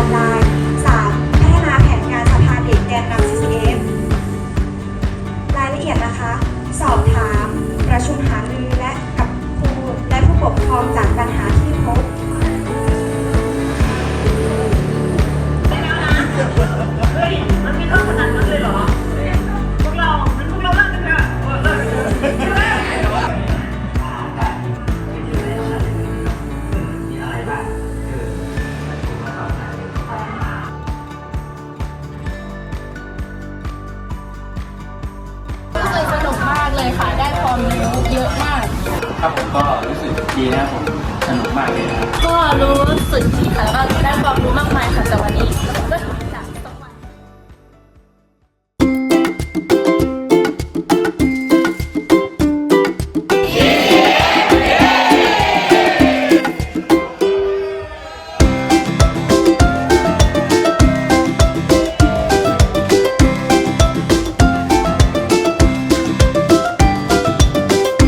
ออนไลน์ 3. พัฒนาแผนงานสภาเด็กแกนนำ CCF รายละเอียดนะคะ สอบถาม ประชุมหา ครับผมก็รู้สึกดีนะครับผมสนุกมากเลยนะครับ ก็รู้สึก